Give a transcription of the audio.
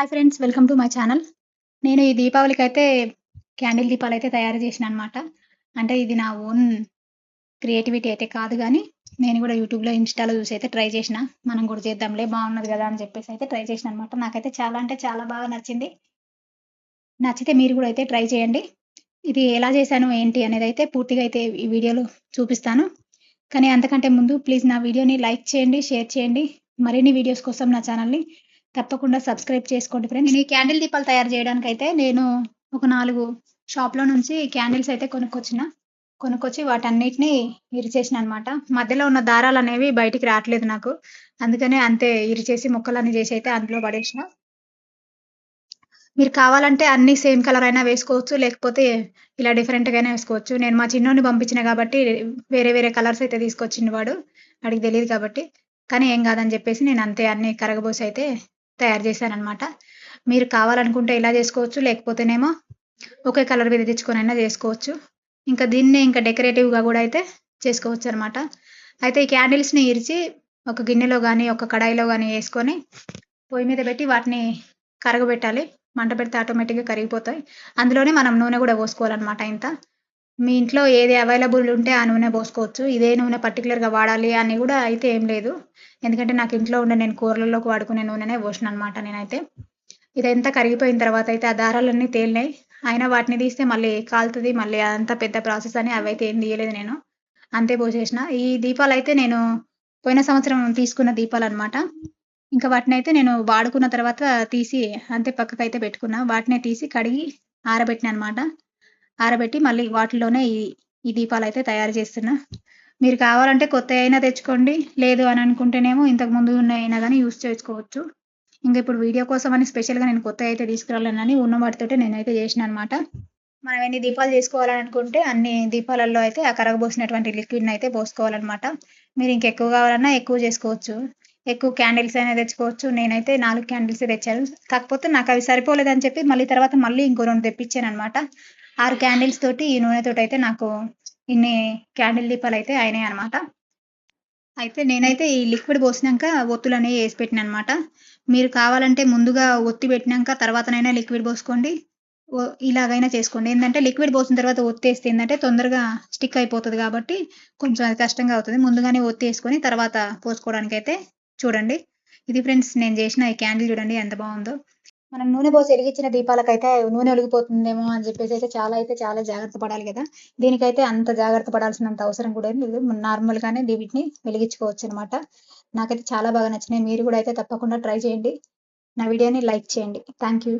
Hi friends welcome to my channel నేను ఈ దీపావళికి అయితే క్యాండిల్ దీపాలు అయితే తయారు చేసిన అనమాట అంటే ఇది నా ఓన్ క్రియేటివిటీ అయితే కాదు కానీ నేను కూడా యూట్యూబ్లో ఇన్స్టాలో చూసి అయితే ట్రై చేసిన. మనం కూడా చేద్దాంలే బాగున్నది కదా అని చెప్పేసి అయితే ట్రై చేసిన అనమాట నాకైతే చాలా అంటే చాలా బాగా నచ్చింది. నచ్చితే మీరు కూడా అయితే ట్రై చేయండి. ఇది ఎలా చేశాను ఏంటి అనేది అయితే పూర్తిగా అయితే ఈ వీడియోలో చూపిస్తాను. కానీ అంతకంటే ముందు ప్లీజ్ నా వీడియోని లైక్ చేయండి షేర్ చేయండి. మరిన్ని వీడియోస్ కోసం నా ఛానల్ని తప్పకుండా సబ్స్క్రైబ్ చేసుకోండి ఫ్రెండ్స్ నేను ఈ క్యాండిల్ దీపాలు తయారు చేయడానికి అయితే నేను ఒక నాలుగు షాప్లో నుంచి క్యాండిల్స్ అయితే కొనుక్కొచ్చిన. కొనుక్కొచ్చి వాటన్నిటిని ఇరిచేసిన అనమాట మధ్యలో ఉన్న దారాలు అనేవి బయటికి రావట్లేదు నాకు. అందుకనే అంతే ఇరిచేసి ముక్కలన్నీ చేసి అయితే అందులో పడేసిన. మీరు కావాలంటే అన్ని సేమ్ కలర్ అయినా వేసుకోవచ్చు లేకపోతే ఇలా డిఫరెంట్గా అయినా వేసుకోవచ్చు. నేను మా చిన్నోని పంపించిన కాబట్టి వేరే వేరే కలర్స్ అయితే తీసుకొచ్చిండు వాడు. వాడికి తెలియదు కాబట్టి. కానీ ఏం కాదని చెప్పేసి నేను అంతే అన్ని కరగబోసి అయితే తయారు చేశానమాట మీరు కావాలనుకుంటే ఇలా చేసుకోవచ్చు లేకపోతేనేమో ఒకే కలర్ మీద తెచ్చుకొని అయినా చేసుకోవచ్చు. ఇంకా దీన్నే ఇంకా డెకరేటివ్గా కూడా అయితే చేసుకోవచ్చు అనమాట అయితే ఈ క్యాండిల్స్ని ఇరిచి ఒక గిన్నెలో కానీ ఒక కడాయిలో కానీ వేసుకొని పొయ్యి మీద పెట్టి వాటిని కరగబెట్టాలి. మంట పెడితే ఆటోమేటిక్గా కరిగిపోతాయి. అందులోనే మనం నూనె కూడా పోసుకోవాలన్నమాట ఇంత. మీ ఇంట్లో ఏది అవైలబుల్ ఉంటే ఆ నూనె పోసుకోవచ్చు. ఇదే నూనె పర్టికులర్గా వాడాలి అని కూడా అయితే ఏం లేదు. ఎందుకంటే నాకు ఇంట్లో ఉండే నేను కూరలలోకి వాడుకునే నూనెనే పోసిన అనమాట నేనైతే. ఇదంతా కరిగిపోయిన తర్వాత అయితే ఆ దారాలన్నీ తేలినాయి. అయినా వాటిని తీస్తే మళ్ళీ కాలుతుంది మళ్ళీ అంత పెద్ద ప్రాసెస్ అని అవైతే ఏం తీయలేదు నేను. అంతే పోసేసిన. ఈ దీపాలు అయితే నేను పోయిన సంవత్సరం తీసుకున్న దీపాలు అనమాట ఇంకా వాటిని అయితే నేను వాడుకున్న తర్వాత తీసి అంతే పక్కకు అయితే పెట్టుకున్నా. వాటిని తీసి కడిగి ఆరబెట్టిన అనమాట ఆరబెట్టి మళ్ళీ వాటిలోనే ఈ ఈ దీపాలు అయితే తయారు చేస్తున్నా. మీరు కావాలంటే కొత్త అయినా తెచ్చుకోండి. లేదు అని అనుకుంటేనేమో ఇంతకు ముందు ఉన్న అయినా కానీ యూస్ చేసుకోవచ్చు. ఇంకా ఇప్పుడు వీడియో కోసం అని స్పెషల్గా నేను కొత్త అయితే తీసుకురాలేనని ఉన్న వాటితోటే నేనైతే చేసిన అనమాట మనం ఎన్ని దీపాలు చేసుకోవాలని అనుకుంటే అన్ని దీపాలలో అయితే ఆ కరగబోసినటువంటి లిక్విడ్ని అయితే పోసుకోవాలన్నమాట. మీరు ఇంకెక్కువ కావాలన్నా ఎక్కువ చేసుకోవచ్చు. ఎక్కువ క్యాండిల్స్ అయినా తెచ్చుకోవచ్చు. నేనైతే నాలుగు క్యాండిల్స్ తెచ్చాను. కాకపోతే నాకు అవి సరిపోలేదని చెప్పి మళ్ళీ తర్వాత మళ్ళీ ఇంకో రెండు తెప్పించాను అనమాట ఆరు క్యాండిల్స్ తోటి ఈ నూనెతోటి అయితే నాకు ఇన్ని క్యాండిల్ దీపాలు అయితే అయినాయి అనమాట అయితే నేనైతే ఈ లిక్విడ్ పోసినాక ఒత్తులు అనేవి వేసి పెట్టిన అనమాట మీరు కావాలంటే ముందుగా ఒత్తి పెట్టినాక తర్వాతనైనా లిక్విడ్ పోసుకోండి. ఇలాగైనా చేసుకోండి. ఏంటంటే లిక్విడ్ పోసిన తర్వాత ఒత్తి వేస్తే ఏంటంటే తొందరగా స్టిక్ అయిపోతుంది కాబట్టి కొంచెం అది కష్టంగా అవుతుంది. ముందుగానే ఒత్తి వేసుకొని తర్వాత పోసుకోవడానికి అయితే చూడండి. ఇది ఫ్రెండ్స్ నేను చేసిన ఈ క్యాండిల్ చూడండి ఎంత బాగుందో. మనం నూనె పోసి వెలిగించిన దీపాలకైతే నూనె ఒలిగిపోతుందేమో అని చెప్పేసి అయితే చాలా అయితే చాలా జాగ్రత్త పడాలి కదా. దీనికైతే అంత జాగ్రత్త పడాల్సినంత అవసరం కూడా లేదు. నార్మల్గానే వీటిని వెలిగించుకోవచ్చు అనమాట నాకైతే చాలా బాగా నచ్చినాయి. మీరు కూడా అయితే తప్పకుండా ట్రై చేయండి. నా వీడియోని లైక్ చేయండి. Thank you